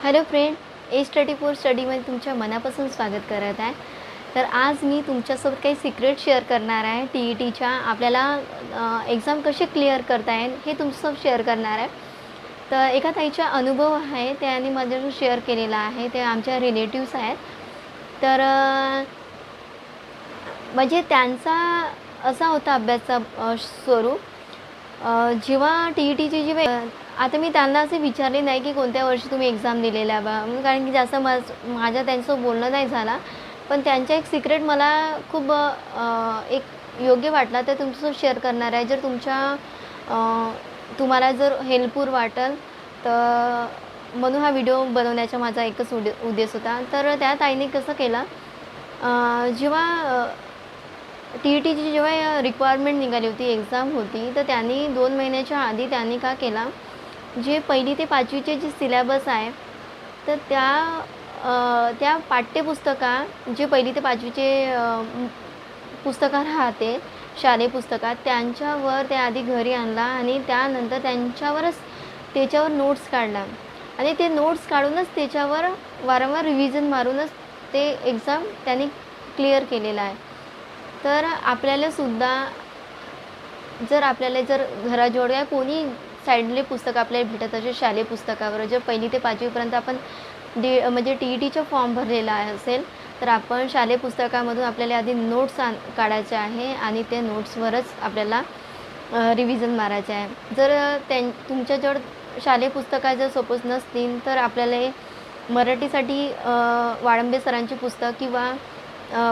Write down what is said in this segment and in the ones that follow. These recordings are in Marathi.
Hello friend a study four स्टडीमध्ये तुमच्या मनापासून स्वागत करत आहे. तर आज मी तुमच्यासोबत काही सिक्रेट शेअर करणार आहे. टी ई टीच्या आपल्याला एक्झाम कसे क्लिअर करता येईल हे तुमच्यासोबत शेअर करणार आहे. तर एका ताईचा अनुभव आहे त्याने माझ्याशी शेअर केलेला आहे. ते आमच्या रिलेटिव्स आहेत. तर म्हणजे त्यांचा असा होता अभ्यासचा स्वरूप. जेव्हा टी ई टीची जी आता मी त्यांना असे विचारले नाही की कोणत्या वर्षी तुम्ही एक्झाम दिलेल्या बा. कारण की जास्त माझ माझ्या त्यांचं बोलणं नाही झाला. पण त्यांचा एक सिक्रेट मला खूप एक योग्य वाटला. तर तुमचं शेअर करणार आहे. जर तुमच्या तुम्हाला जर हेल्पफुल वाटेल तर म्हणून हा व्हिडिओ बनवण्याचा माझा एकच उद्दे उद्देश होता. तर त्या ताईने कसं केलं जेव्हा टी ई टीची जेव्हा रिक्वायरमेंट निघाली होती एक्झाम होती तर त्यांनी दोन महिन्याच्या आधी त्यांनी का केला जे पहिली ते पाचवीचे जे सिलॅबस आहे तर त्या त्या पाठ्यपुस्तका जे पहिली ते पाचवीचे पुस्तकं राहते शालेय पुस्तकात त्यांच्यावर ते आधी घरी आणला आणि त्यानंतर त्यांच्यावरच त्याच्यावर नोट्स काढला. आणि ते नोट्स काढूनच त्याच्यावर वारंवार रिव्हिजन मारूनच ते एक्झाम त्यांनी क्लिअर केलेलं आहे. तर आपल्यालासुद्धा जर आपल्याला जर घराजवळ कोणी साईडले पुस्तक आपल्याला भेटत असेल शालेय पुस्तकावर. जर पहिली ते पाचवीपर्यंत आपण डी म्हणजे टी ई टीचा फॉर्म भरलेला असेल तर आपण शालेय पुस्तकामधून आपल्याला आधी नोट्स आण काढायचे आहे आणि त्या नोट्सवरच आपल्याला रिव्हिजन मारायचे आहे. जर त्यां तुमच्याजवळ शालेय पुस्तकं जर सपोज नसतील तर आपल्याला हे मराठीसाठी वाळंबे सरांची पुस्तक किंवा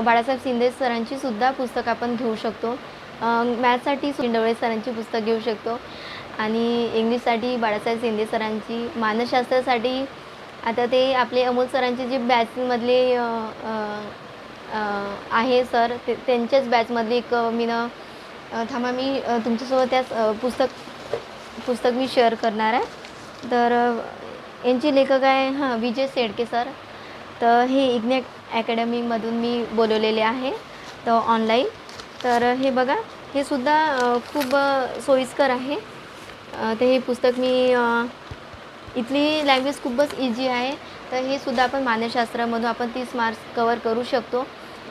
बाळासाहेब शिंदे सरांची सुद्धा पुस्तक आपण घेऊ शकतो. मॅथसाठी सुंडवळे सरांची पुस्तक घेऊ शकतो. आणि इंग्लिशसाठी बाळासाहेब शिंदे सरांची मानसशास्त्रासाठी आता ते आपले अमोल सरांचे जे बॅचमधले आहे सर ते त्यांच्याच बॅचमधले एक मी ना थांबा मी तुमच्यासोबत त्याच पुस्तक पुस्तक मी शेअर करणार आहे. तर यांचे लेखक आहे हां विजय सेडके सर. तर हे इग्नॅट अकॅडमीमधून मी बोलवलेले आहे तर ऑनलाईन. तर हे बघा हे सुद्धा खूप सोयीस्कर आहे. तर हे पुस्तक मी इथली लँग्वेज खूपच इझी आहे. तर हे सुद्धा आपण मानसशास्त्रामधून आपण तीस मार्क्स कवर करू शकतो.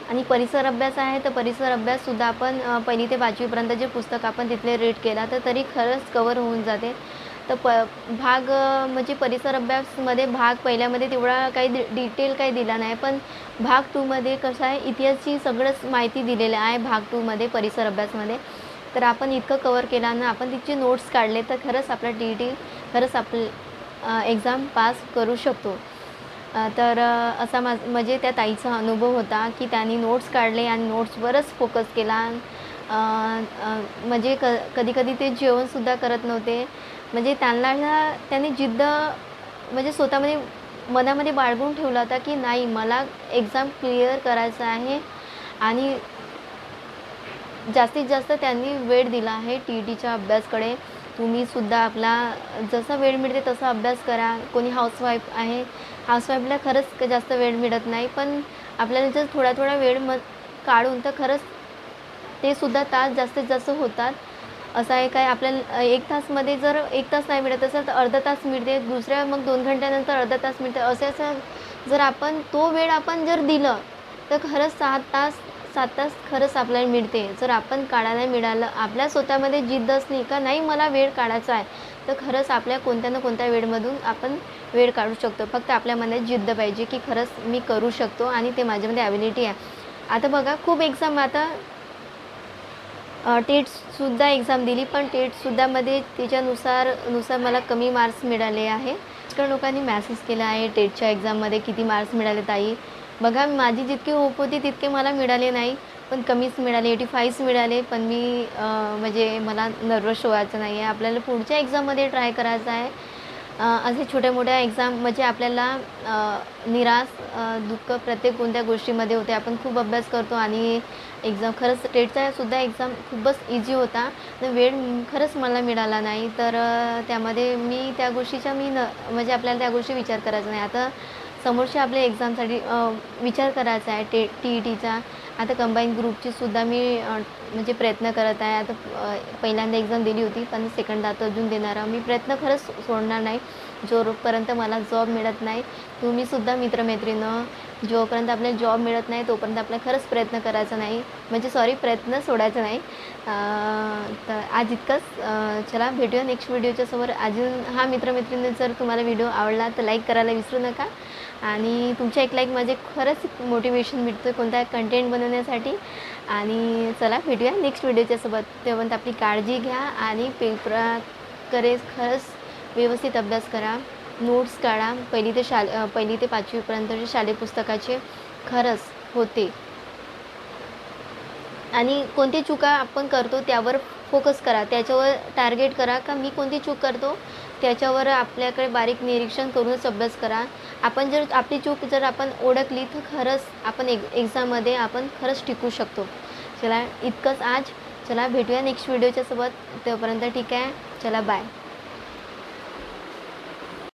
आणि परिसर अभ्यास आहे तर परिसर अभ्याससुद्धा आपण पहिली ते पाचवीपर्यंत जे पुस्तक आपण तिथले रीड केला तर तरी खरंच कवर होऊन जाते. तर प भाग म्हणजे परिसर अभ्यासमध्ये भाग पहिल्यामध्ये तेवढा काही डि डिटेल काही दिला नाही पण भाग टूमध्ये कसं आहे इतिहासची सगळंच माहिती दिलेलं आहे भाग टूमध्ये परिसर अभ्यासमध्ये. तर आपण इतकं कवर केल्यानं आपण तिचे नोट्स काढले तर खरंच आपला टी ई टी खरंच आपलं एक्झाम पास करू शकतो. तर असा माझ म्हणजे त्या ताईचा अनुभव होता की त्यांनी नोट्स काढले आणि नोट्सवरच फोकस केला. म्हणजे क कधीकधी ते जेवणसुद्धा करत नव्हते. म्हणजे त्यांना त्यांनी जिद्द म्हणजे स्वतःमध्ये मनामध्ये बाळगून ठेवला होता की नाही मला एक्झाम क्लिअर करायचं आहे आणि जास्तीत जास्त त्यांनी वेळ दिला आहे टी ई टीच्या अभ्यासकडे. तुम्हीसुद्धा आपला जसा वेळ मिळते तसा अभ्यास करा. कोणी हाऊसवाईफ आहे हाऊसवाईफला खरंच जास्त वेळ मिळत नाही पण आपल्याला जर थोडा थोडा वेळ म काढून तर खरंच ते सुद्धा तास जास्तीत जास्त होतात. असं आहे काय आपल्याला एक तासमध्ये जर एक तास नाही मिळत असेल तर अर्धा तास मिळते. दुसऱ्या मग दोन घंट्यानंतर अर्धा तास मिळते. असे असं जर आपण तो वेळ आपण जर दिलं तर खरंच सात तास सात तास खरंच आपल्याला मिळते. जर आपण काढायला मिळालं आपल्या स्वतःमध्ये जिद्द असली का नाही मला वेळ काढायचा आहे. तर खरंच आपल्या कोणत्या ना कोणत्या वेळमधून आपण वेळ काढू शकतो. फक्त आपल्या मनात जिद्द पाहिजे की खरंच मी करू शकतो आणि ते माझ्यामध्ये ॲबिलिटी आहे. आता बघा खूप एक्झाम आता टेटसुद्धा एक्झाम दिली पण टेटसुद्धामध्ये तिच्यानुसार नुसार मला कमी मार्क्स मिळाले आहे. पुष्कळ लोकांनी मॅसेज केला आहे टेटच्या एक्झाममध्ये किती मार्क्स मिळाले ताई? बघा माझी जितकी होप होती तितके मला मिळाले नाही. पण कमीच मिळाले एटी फाईव्हच मिळाले. पण मी म्हणजे मला नर्वस व्हायचं नाही आहे आपल्याला पुढच्या एक्झाममध्ये ट्राय करायचं आहे. असे छोट्या मोठ्या एक्झाम म्हणजे आपल्याला निराश दुःख प्रत्येक कोणत्या गोष्टीमध्ये होते आपण खूप अभ्यास करतो आणि एक्झाम खरंच टेटचा सुद्धा एक्झाम खूपच इझी होता. तर वेळ खरंच मला मिळाला नाही. तर त्यामध्ये मी त्या गोष्टीचा मी न म्हणजे आपल्याला त्या गोष्टी विचार करायचा नाही. आता समोरच्या आपल्या एक्झामसाठी विचार करायचा आहे टे टी ई टीचा आता कंबाईन ग्रुपची सुद्धा मी म्हणजे प्रयत्न करत आहे. आता पहिल्यांदा एक्झाम दिली होती पण सेकंड आता अजून देणार आहे. मी प्रयत्न खरंच सोडणार नाही. जोपर्यंत मला जॉब मिळत नाही तुम्हीसुद्धा मित्रमैत्रिणं जोपर्यंत आपल्याला जॉब मिळत नाही तोपर्यंत आपला खरंच प्रयत्न करायचा नाही. म्हणजे सॉरी प्रयत्न सोडायचा नाही. तर आज इतकंच. चला भेटूया नेक्स्ट व्हिडिओच्या समोर. अजून हा मित्रमैत्रिणी जर तुम्हाला व्हिडिओ आवडला तर लाईक करायला विसरू नका. आणि तुमच्या एक लाईक माझे खरंच मोटिवेशन मिळतं कोणता कंटेंट बनवण्यासाठी. आणि चला भेटूया नेक्स्ट व्हिडिओच्या सोबत. तेव्हा आपली काळजी घ्या आणि पेपराकडे खरंच व्यवस्थित अभ्यास करा. नोट्स काढा. पहिली ते शाले पहिली ते पाचवीपर्यंतचे शालेय पुस्तकाचे खरंच होते. आणि कोणती चुका आपण करतो त्यावर फोकस करा. त्याच्यावर टार्गेट करा का मी कोणती चूक करतो? त्याच्यावर आपल्याकडे बारीक निरीक्षण करूनच अभ्यास करा. आपण जर आपली चूक जर आपण ओळखली तर खरंच आपण एक एक्झाममध्ये आपण खरंच टिकू शकतो. चला इतकंच आज. चला भेटूया नेक्स्ट व्हिडिओच्या सोबत. तोपर्यंत ठीक आहे. चला बाय